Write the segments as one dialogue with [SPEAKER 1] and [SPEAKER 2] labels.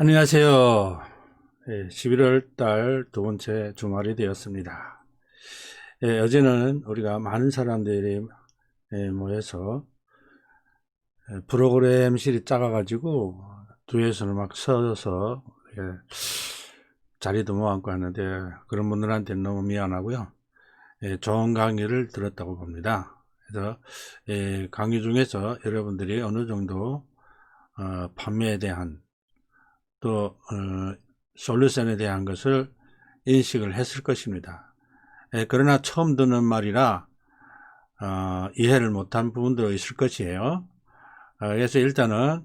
[SPEAKER 1] 안녕하세요. 11월 달 두 번째 주말이 되었습니다. 예, 어제는 우리가 많은 사람들이 예, 모여서 예, 프로그램실이 작아가지고 뒤에서는 막 서서 예, 자리도 못 앉고 하는데 그런 분들한테는 너무 미안하고요. 예, 좋은 강의를 들었다고 봅니다. 그래서 예, 강의 중에서 여러분들이 어느 정도 어, 판매에 대한 또 어, 솔루션에 대한 것을 인식을 했을 것입니다. 예, 그러나 처음 듣는 말이라 어, 이해를 못한 부분도 있을 것이에요. 어, 그래서 일단은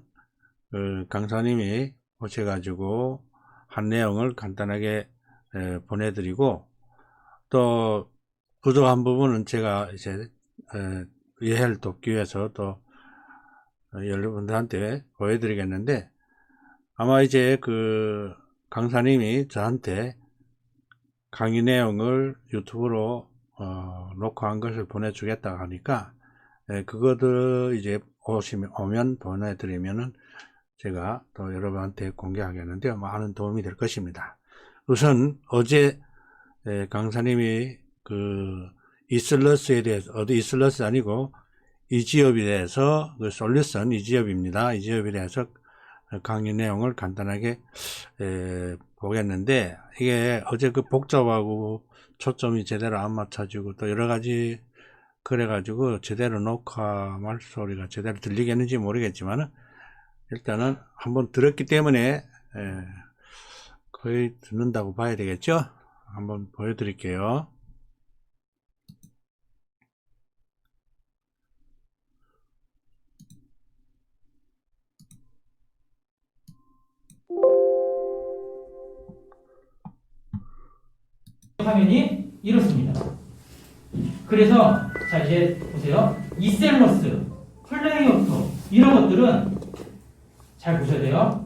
[SPEAKER 1] 그 강사님이 오셔가지고 한 내용을 간단하게 에, 보내드리고 또 부족한 부분은 제가 이제 에, 이해를 돕기 위해서 또 어, 여러분들한테 보여드리겠는데 아마 이제 그 강사님이 저한테 강의 내용을 유튜브로 어, 녹화한 것을 보내주겠다 하니까 예, 그거들 이제 오시면 오면 보내드리면은 제가 또 여러분한테 공개하겠는데요. 많은 도움이 될 것입니다. 우선 어제 예, 강사님이 그 이슬러스에 대해서 어디 이슬러스 아니고 이지업에 대해서 그 솔루션 이지업입니다. 이지업에 대해서 강의 내용을 간단하게 에, 보겠는데 이게 어제 그 복잡하고 초점이 제대로 안 맞춰지고 또 여러 가지 그래가지고 제대로 녹화 말소리가 제대로 들리겠는지 모르겠지만 일단은 한번 들었기 때문에 에, 거의 듣는다고 봐야 되겠죠? 한번 보여드릴게요
[SPEAKER 2] 화면이 이렇습니다. 그래서 자 이제 보세요. 이셀러스, 플레이어터 이런 것들은 잘 보셔야 돼요.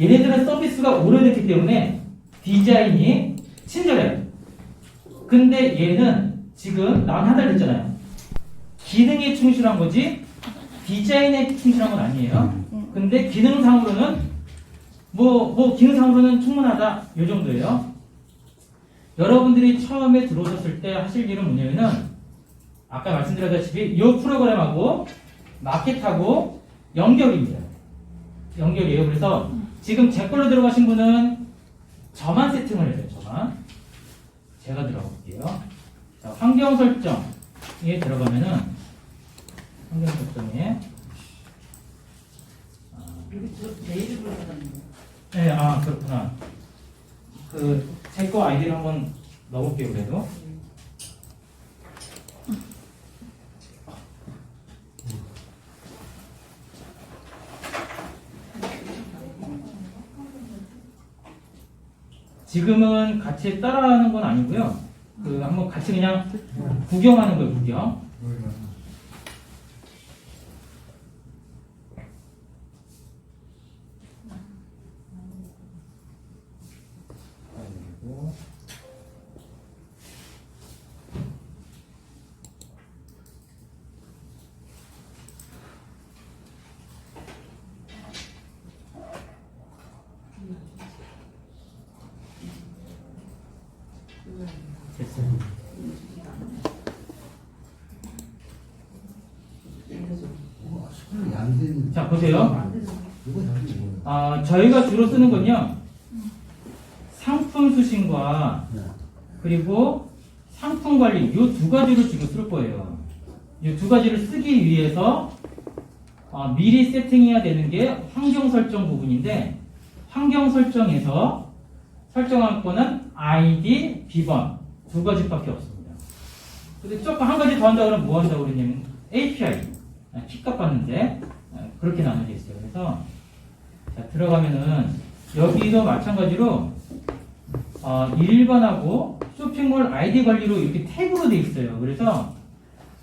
[SPEAKER 2] 얘네들은 서비스가 오래됐기 때문에 디자인이 친절해요. 근데 얘는 지금 나온 한달 됐잖아요. 기능에 충실한 거지 디자인에 충실한 건 아니에요. 근데 기능상으로는 뭐, 뭐 기능상으로는 충분하다 이 정도예요. 여러분들이 처음에 들어오셨을 때 하실 일은 뭐냐면은 아까 말씀드렸다시피 이 프로그램하고 마켓하고 연결입니다. 연결이에요. 그래서 지금 제 걸로 들어가신 분은 저만 세팅을 해요. 저만. 제가 들어가 볼게요. 자, 환경 설정에 들어가면은 환경 설정에
[SPEAKER 3] 불러가는
[SPEAKER 2] 네, 아 그렇구나. 그 제 거 아이디를 한번 넣어볼게요. 그래도. 지금은 같이 따라하는 건 아니고요. 그 한번 같이 그냥 구경하는 거예요. 구경. 그리고 됐어요.
[SPEAKER 4] 손이
[SPEAKER 2] 자 보세요. 아 저희가 주로 쓰는 건요. 상품 수신과
[SPEAKER 4] 네.
[SPEAKER 2] 그리고 상품 관리 이 두 가지를 지금 쓸 거예요. 이 두 가지를 쓰기 위해서 어, 미리 세팅해야 되는 게 환경 설정 부분인데 환경 설정에서 설정할 거는 ID, 비번 두 가지밖에 없습니다. 근데 조금 한 가지 더 한다 그러면 뭐 한다고 그러냐면 API 아, 픽값 받는데 아, 그렇게 나눠져 있어요. 그래서 자, 들어가면은 여기도 마찬가지로 어, 일반하고 쇼핑몰 아이디 관리로 이렇게 탭으로 돼 있어요. 그래서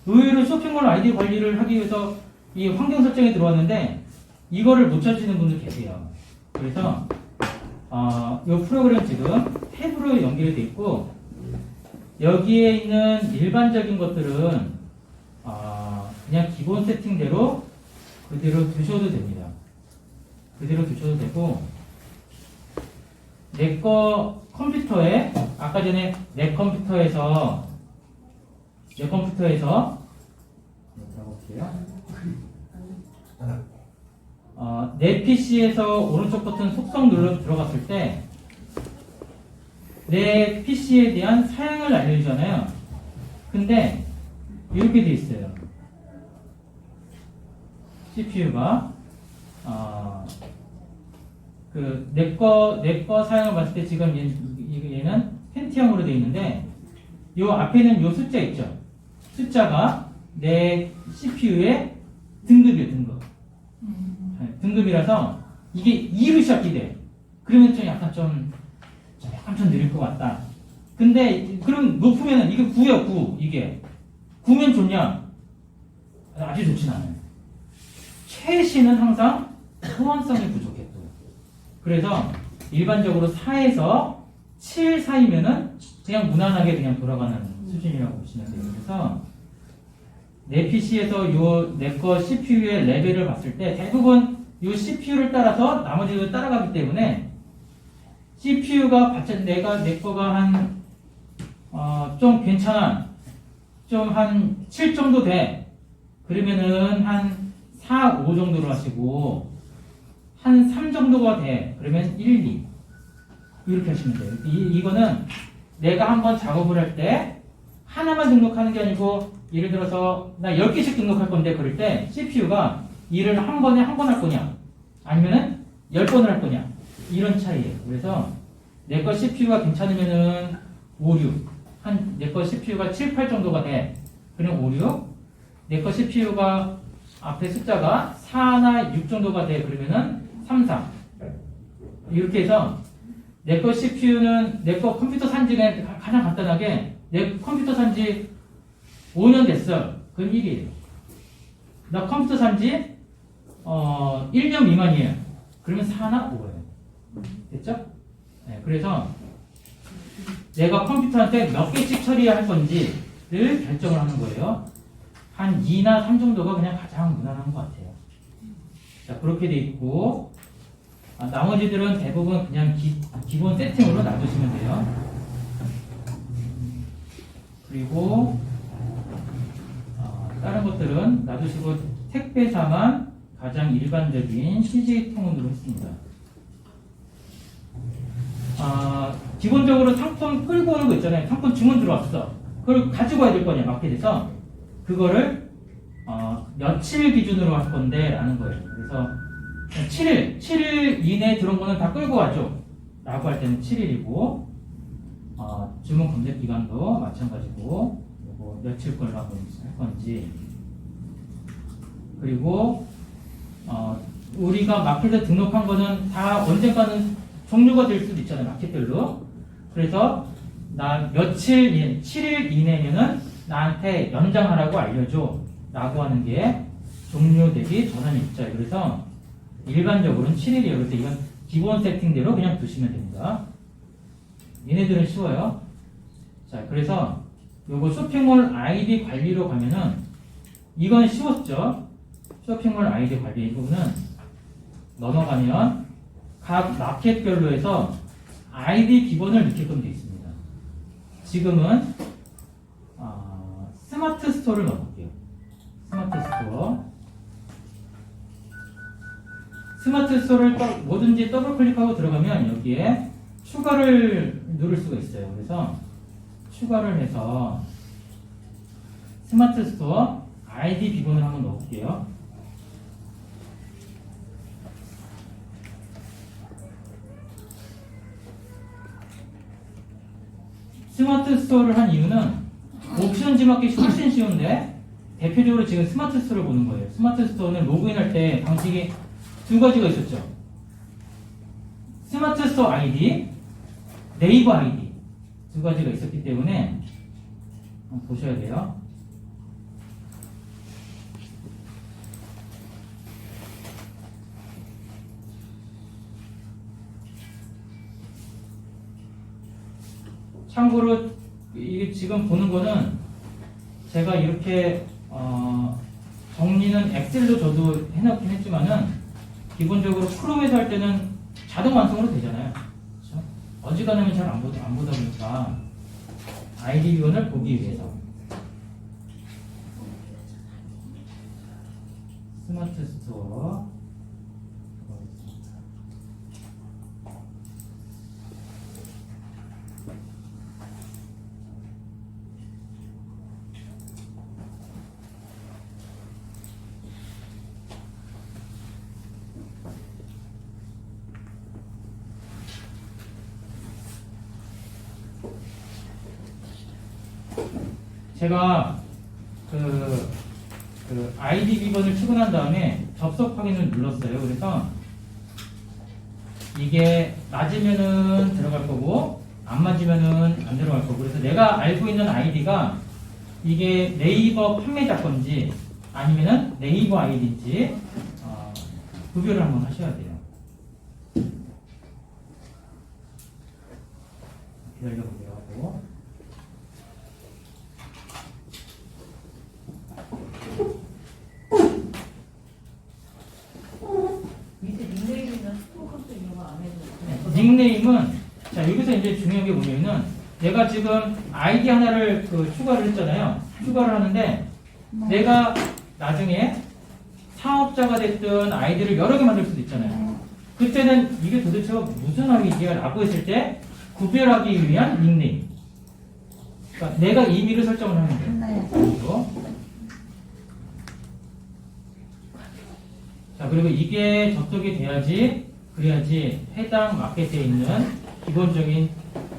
[SPEAKER 2] 의외로 쇼핑몰 아이디 관리를 하기 위해서 이 환경 설정에 들어왔는데 이거를 못 찾으시는 분들 계세요. 그래서 어, 이 프로그램 지금 탭으로 연결이 돼 있고 여기에 있는 일반적인 것들은 어, 그냥 기본 세팅대로 그대로 두셔도 됩니다. 그대로 두셔도 되고 내 거 컴퓨터에 아까 전에 내 컴퓨터에서 내 컴퓨터에서. 어, 내 PC에서 오른쪽 버튼 속성 눌러 들어갔을 때 내 PC에 대한 사양을 알려주잖아요. 근데 이렇게 돼 있어요. CPU가 어, 그 내거 내거 사양을 봤을 때 지금 얘, 이- 얘는 펜티엄으로 되어 있는데 요 앞에는 요 숫자 있죠. 숫자가 내 CPU의 등급이에요, 등급. 네, 등급이라서 이게 2로 시작이 돼. 그러면 좀 약간 좀, 좀 약간 좀 느릴 것 같다. 근데 그럼 높으면은 이게 9야 9 이게 9면 좋냐? 아주 좋진 않아요. 최신은 항상 호환성이 부족해 또. 그래서 일반적으로 4에서 7 사이면은 그냥 무난하게 그냥 돌아가는 수준이라고 보시면 돼요. 그래서 내 PC에서 요내거 CPU의 레벨을 봤을 때 대부분 요 CPU를 따라서 나머지도 따라가기 때문에 CPU가 받쳐 내가 내 거가 한 어, 좀 괜찮아 좀 한 7 정도 돼 그러면은 한 4, 5 정도로 하시고 한 3 정도가 돼 그러면 1, 2 이렇게 하시면 돼요 이, 이거는 내가 한번 작업을 할 때 하나만 등록하는 게 아니고 예를 들어서 나 10개씩 등록할 건데 그럴 때 CPU가 일을 한 번에 한 번 할 거냐 아니면은 10번을 할 거냐 이런 차이예요. 그래서 내 거 CPU가 괜찮으면은 5, 6. 한 내 거 CPU가 7, 8 정도가 돼. 그럼 5, 6. 내 거 CPU가 앞에 숫자가 4나 6 정도가 돼. 그러면은 3, 4. 이렇게 해서 내 거 CPU는 내 거 컴퓨터 산지는 가장 간단하게 내 컴퓨터 산지 5년 됐어. 그럼 1이에요. 나 컴퓨터 산지 어, 1년 미만이에요. 그러면 4나 5예요. 됐죠? 네, 그래서 내가 컴퓨터한테 몇 개씩 처리할 건지를 결정을 하는 거예요. 한 2나 3 정도가 그냥 가장 무난한 것 같아요. 자, 그렇게 돼 있고, 아, 나머지들은 대부분 그냥 기, 기본 세팅으로 놔두시면 돼요. 그리고, 어, 다른 것들은 놔두시고, 택배사만 가장 일반적인 CJ 통운으로 했습니다. 아, 기본적으로 상품 끌고 오는 거 있잖아요. 상품 주문 들어왔어. 그걸 가지고 와야 될 거 아니야, 마켓에서. 그거를, 어, 며칠 기준으로 할 건데, 라는 거예요. 그래서, 7일, 7일 이내에 들어온 거는 다 끌고 와줘. 라고 할 때는 7일이고, 어, 주문 검색 기간도 마찬가지고, 요거 며칠 걸로 할 건지, 할 건지. 그리고, 어, 우리가 마켓에 등록한 거는 다 언젠가는 종료가 될 수도 있잖아요, 마켓별로. 그래서 나 며칠, 이내, 7일 이내면은 나한테 연장하라고 알려줘. 라고 하는 게 종료되기 전환 입자예요. 그래서 일반적으로는 7일이에요. 그래서 이건 기본 세팅대로 그냥 두시면 됩니다. 얘네들은 쉬워요. 자, 그래서 요거 쇼핑몰 아이디 관리로 가면은 이건 쉬웠죠. 쇼핑몰 아이디 관리 이 부분은 넘어가면 각 마켓별로 해서 아이디 기본을 넣게끔 되어 있습니다. 지금은 어, 스마트 스토어를 넣어볼게요. 스마트 스토어. 스마트 스토어를 또 뭐든지 더블 클릭하고 들어가면 여기에 추가를 누를 수가 있어요. 그래서 추가를 해서 스마트 스토어 아이디 기본을 한번 넣어볼게요. 스마트 스토어를 한 이유는 옵션 지마켓이 훨씬 쉬운데 대표적으로 지금 스마트 스토어를 보는 거예요. 스마트 스토어는 로그인할 때 방식이 두 가지가 있었죠. 스마트 스토어 아이디, 네이버 아이디 두 가지가 있었기 때문에 보셔야 돼요. 참고로 이게 지금 보는 거는 제가 이렇게 어, 정리는 엑셀로 저도 해놓긴 했지만은 기본적으로 크롬에서 할 때는 자동 완성으로 되잖아요. 그렇죠? 어지간하면 잘 안 보다, 안 보다 보니까 아이디 비번을 보기 위해서 스마트 스토어 제가 그, 그 아이디 비번을 출근한 다음에 접속 확인을 눌렀어요. 그래서 이게 맞으면은 들어갈 거고 안 맞으면은 안 들어갈 거고 그래서 내가 알고 있는 아이디가 이게 네이버 판매자 건지 아니면은 네이버 아이디인지 어, 구별을 한번 하셔야 돼요. 기다려보세요 하고
[SPEAKER 3] 밑에 닉네임이나 스토커도 이런 거 안 해도
[SPEAKER 2] 네, 닉네임은 자 여기서 이제 중요한 게 뭐냐면은 내가 지금 아이디 하나를 그 추가를 했잖아요. 추가를 하는데 내가 나중에 사업자가 됐든 아이디를 여러 개 만들 수도 있잖아요. 그때는 이게 도대체 무슨 아이디야 라고 했을 때 구별하기 위한 닉네임. 그러니까 내가 임의를 설정을 하는 거예요. 그리고 자 그리고 이게 접속이 돼야지 그래야지 해당 마켓에 있는 기본적인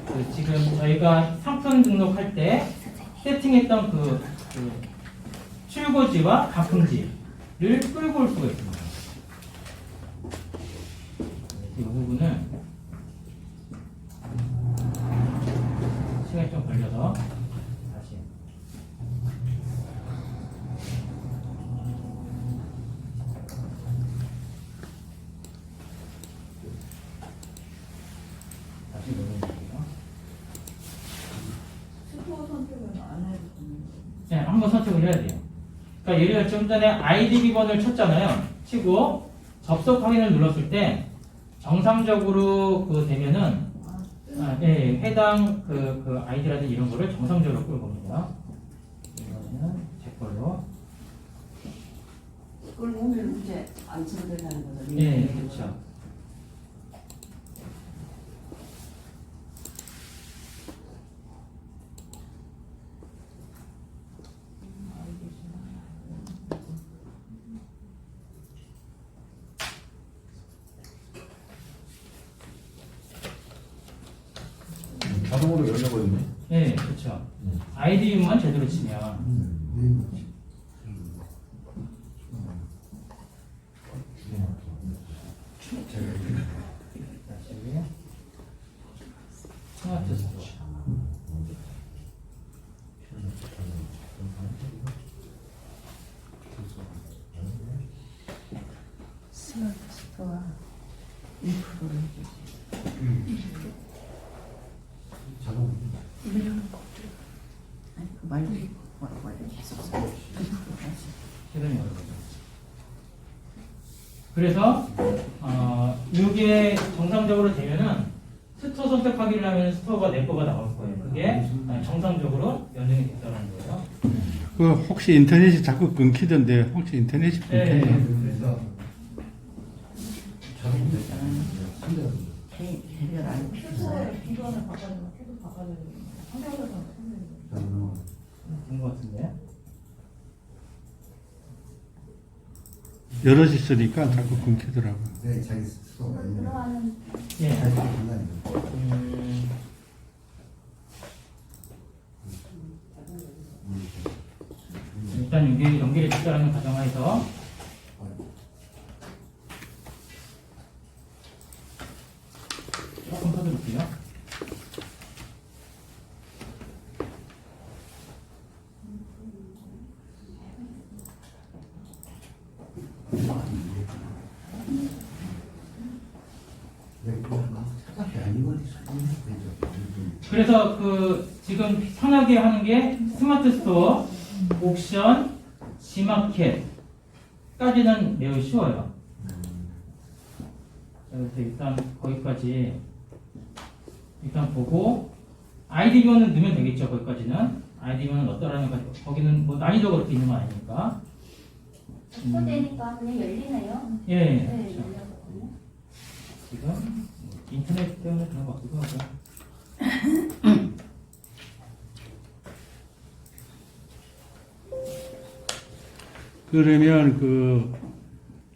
[SPEAKER 2] 그 지금 저희가 상품 등록할 때 세팅했던 그, 그 출고지와 가품지를 끌고 올 수가 있습니다. 이 부분은 시간이 좀 걸려서 다시 다시 넣어볼게요.
[SPEAKER 3] 스토어 선택은 안 해도 되는 거
[SPEAKER 2] 네, 한번 선택을 해야 돼요. 예를 들어 좀 전에 아이디 비번을 쳤잖아요. 치고 접속 확인을 눌렀을 때 정상적으로 그 되면은
[SPEAKER 3] 아,
[SPEAKER 2] 예, 해당 그, 그 아이디라든지 이런 거를 정상적으로 끌고 옵니다. 이거는 제 걸로.
[SPEAKER 3] 그걸 보면 이제 안 써도 된다는 거죠.
[SPEAKER 2] 예, 그렇죠.
[SPEAKER 5] 자동으로 열려버리네.
[SPEAKER 2] 예, 그렇죠. 아이디만 제대로 치면
[SPEAKER 4] 네.
[SPEAKER 2] 다시 스마트 스토어.
[SPEAKER 3] 스마트 스토어 2%를 해주지.
[SPEAKER 4] 자동.
[SPEAKER 3] 아니, 그 말고 뭐라고 해야 되지? 2% 다시.
[SPEAKER 2] 최근에 열어보죠. 그래서 어, 이게 정상적으로 되면은 스토어 선택하기를 하면 스토어가 내 거가 나올 거예요. 그게 정상적으로 연동이 됐다는 거예요.
[SPEAKER 1] 그 혹시 인터넷이 자꾸 끊기던데 혹시 인터넷이
[SPEAKER 2] 네.
[SPEAKER 1] 끊겼나?
[SPEAKER 4] 그래서
[SPEAKER 3] 개별 안
[SPEAKER 6] 바꿔주면 계속 바꿔줘야 돼. 한명으로
[SPEAKER 4] 자동.
[SPEAKER 2] 된것 같은데.
[SPEAKER 1] 여럿이 있으니까 자꾸 끊기더라고.
[SPEAKER 4] 네, 자기 스스로가 있는.
[SPEAKER 6] 들어가는
[SPEAKER 2] 예.
[SPEAKER 4] 자기 장난이에요.
[SPEAKER 2] 음, 일단 이게 연결이 됐다는 가정하에서 조금 서둘을게요.
[SPEAKER 4] 네, 그거 찾아서 아니면 찾으면 되죠.
[SPEAKER 2] 그래서 그 지금 편하게 하는 게 스마트 스토어, 옥션, 지마켓까지는 매우 쉬워요. 자, 그래서 일단 거기까지 일단 보고 아이디면은 넣으면 되겠죠. 거기까지는 아이디면은 넣더라는 거 거기는 뭐 난이도가 그렇게 있는 거 아니니까.
[SPEAKER 3] 엑소되니까 그냥 열리네요.
[SPEAKER 2] 예.
[SPEAKER 3] 네,
[SPEAKER 2] 그렇죠. 지금 인터넷 때문에 그런 것 같기도 하고.
[SPEAKER 1] 그러면 그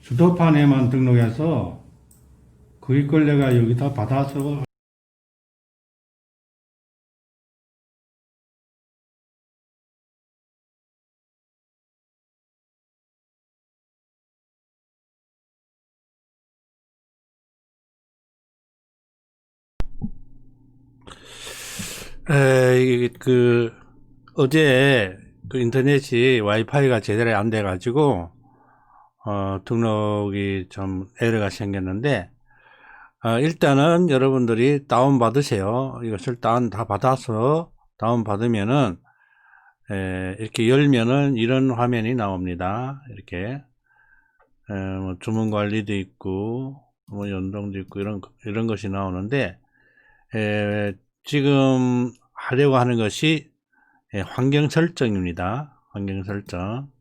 [SPEAKER 1] 수도판에만 등록해서 그걸 내가 여기 다 받아서 에, 그, 어제 그 인터넷이 와이파이가 제대로 안 돼가지고, 어, 등록이 좀 에러가 생겼는데, 어, 일단은 여러분들이 다운받으세요. 이것을 다운 다 받아서 다운받으면은, 에, 이렇게 열면은 이런 화면이 나옵니다. 이렇게. 에, 뭐 주문 관리도 있고, 뭐 연동도 있고, 이런, 이런 것이 나오는데, 에, 지금 하려고 하는 것이 예, 환경 설정입니다. 환경 설정.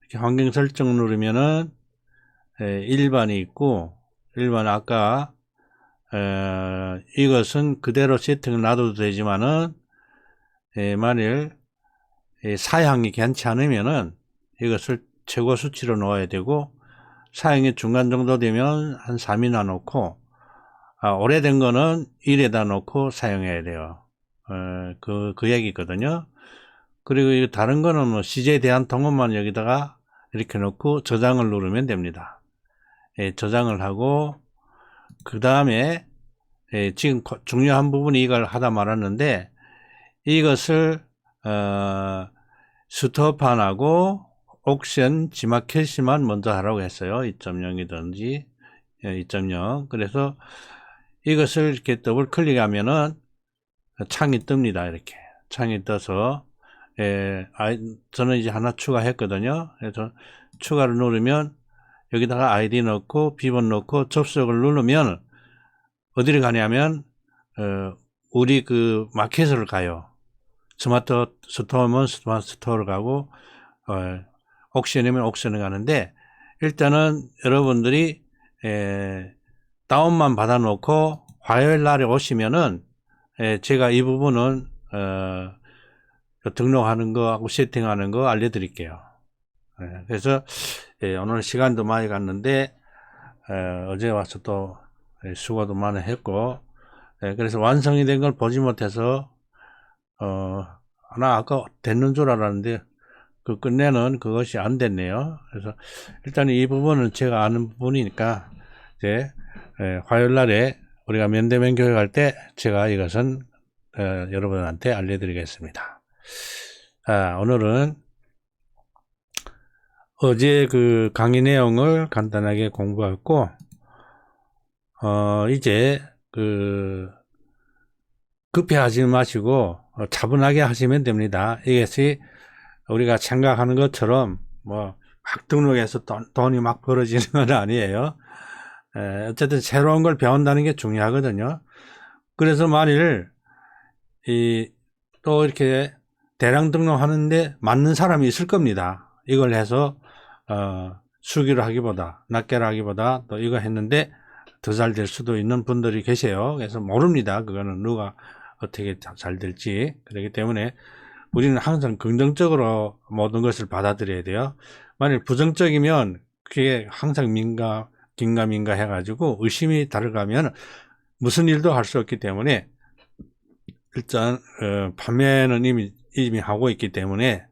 [SPEAKER 1] 이렇게 환경 설정 누르면은 예, 일반이 있고 일반 아까 어, 이것은 그대로 세팅을 놔둬도 되지만은 예, 만일 예, 사양이 괜찮지 않으면은 이것을 최고 수치로 놓아야 되고 사양이 중간 정도 되면 한 3이나 놓고 아, 오래된 거는 1에다 놓고 사용해야 돼요. 어, 그, 그 얘기거든요. 그리고 이 다른 거는 뭐 CJ 대한 통원만 여기다가 이렇게 놓고 저장을 누르면 됩니다. 예, 저장을 하고, 그 다음에, 예, 지금 거- 중요한 부분이 이걸 하다 말았는데, 이것을, 어, 스토판하고 옥션 지마켓이만 먼저 하라고 했어요. 2.0이든지, 2.0. 그래서 이것을 이렇게 더블 클릭하면은 창이 뜹니다. 이렇게 창이 떠서 예, 아이, 저는 이제 하나 추가했거든요. 그래서 추가를 누르면 여기다가 아이디 넣고 비번 넣고 접속을 누르면 어디를 가냐면 어, 우리 그 마켓을 가요. 스마트 스토어면 스마트 스토어를 가고 어, 옥션이면 옥션을 가는데 일단은 여러분들이 에, 다운만 받아놓고 화요일 날에 오시면은 예, 제가 이 부분은 어, 그 등록하는 거하고 세팅하는 거 알려드릴게요. 예, 그래서 예, 오늘 시간도 많이 갔는데 어, 어제 와서 또 예, 수고도 많이 했고 예, 그래서 완성이 된 걸 보지 못해서 어, 하나 아까 됐는 줄 알았는데 그 끝내는 그것이 안 됐네요. 그래서 일단 이 부분은 제가 아는 부분이니까 이제 예, 화요일 날에 우리가 면대면 교육할 때 제가 이것은 어, 여러분한테 알려드리겠습니다. 아, 오늘은 어제 그 강의 내용을 간단하게 공부했고, 어, 이제 그 급해 하지 마시고 어, 차분하게 하시면 됩니다. 이것이 우리가 생각하는 것처럼 뭐 막 등록해서 돈, 돈이 막 벌어지는 건 아니에요. 에, 어쨌든 새로운 걸 배운다는 게 중요하거든요. 그래서 만일 이 또 이렇게 대량 등록하는데 맞는 사람이 있을 겁니다. 이걸 해서 어, 수기로 하기보다 낱개로 하기보다 또 이거 했는데 더 잘 될 수도 있는 분들이 계세요. 그래서 모릅니다. 그거는 누가 어떻게 자- 잘 될지 그렇기 때문에 우리는 항상 긍정적으로 모든 것을 받아들여야 돼요. 만일 부정적이면 그게 항상 민가 긴가민가 해가지고 의심이 들어가면 무슨 일도 할 수 없기 때문에 일단 어, 판매는 이미 이미 하고 있기 때문에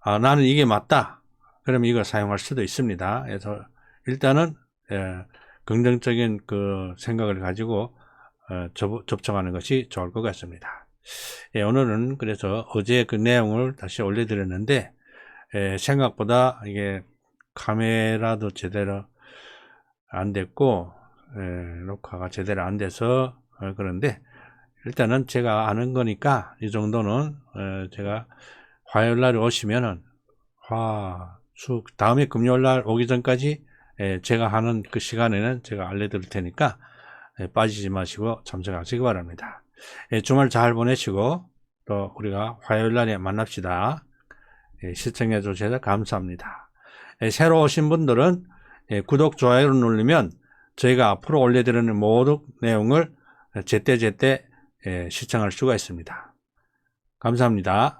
[SPEAKER 1] 아, 나는 이게 맞다. 그러면 이걸 사용할 수도 있습니다. 그래서 일단은 예, 긍정적인 그 생각을 가지고 어, 접, 접촉하는 것이 좋을 것 같습니다. 예, 오늘은 그래서 어제 그 내용을 다시 올려드렸는데 예, 생각보다 이게 카메라도 제대로 안 됐고 예, 녹화가 제대로 안 돼서 어, 그런데 일단은 제가 아는 거니까 이 정도는 어, 제가 화요일 날 오시면은 화, 수 다음에 금요일 날 오기 전까지 예, 제가 하는 그 시간에는 제가 알려드릴 테니까 예, 빠지지 마시고 참석하시기 바랍니다. 예, 주말 잘 보내시고 또 우리가 화요일 날에 만납시다. 예, 시청해 주셔서 감사합니다. 예, 새로 오신 분들은 예, 구독, 좋아요를 누르면 저희가 앞으로 올려드리는 모든 내용을 제때제때 예, 시청할 수가 있습니다. 감사합니다.